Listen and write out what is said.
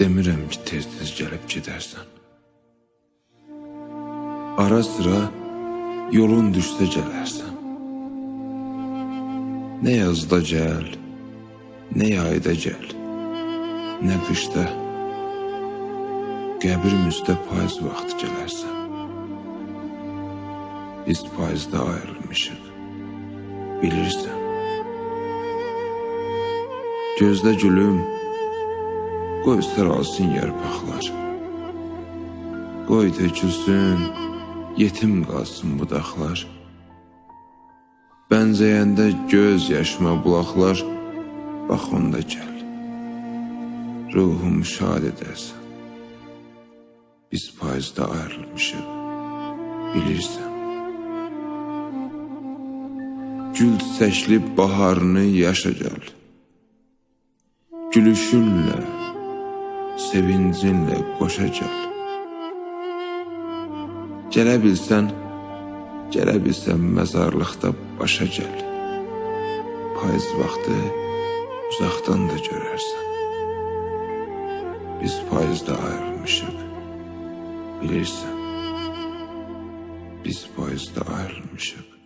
Demirəm ki, tez-tez gəlib gedərsən. Ara sıra yolun düşsə gələrsən. Nə yazda gəl, nə yayda gəl, nə qışda. Qəbrimizdə payız vaxtı gələrsən. Biz payızda ayrılmışıq, bilirsən. Gözdə gülüm, qoy saralsın yarpaqlar. Qoy tökülsün, yetim qalsın budaqlar. Bənzəyəndə göz yaşıma bulaqlar, bax onda gəl. Ruhum şad edərsən. Biz payızda ayrılmışıq, bilirsən. Gül çiçəkli baharını yaşa gəl. Gülüşünlə, sevincinlə qoşa gəl. Gələ bilsən, gələ bilsən başa gəl. Payız vaxtı uzaqdan da görərsən. Biz payızda ayrılmışıq, bilirsən. Biz payızda ayrılmışıq.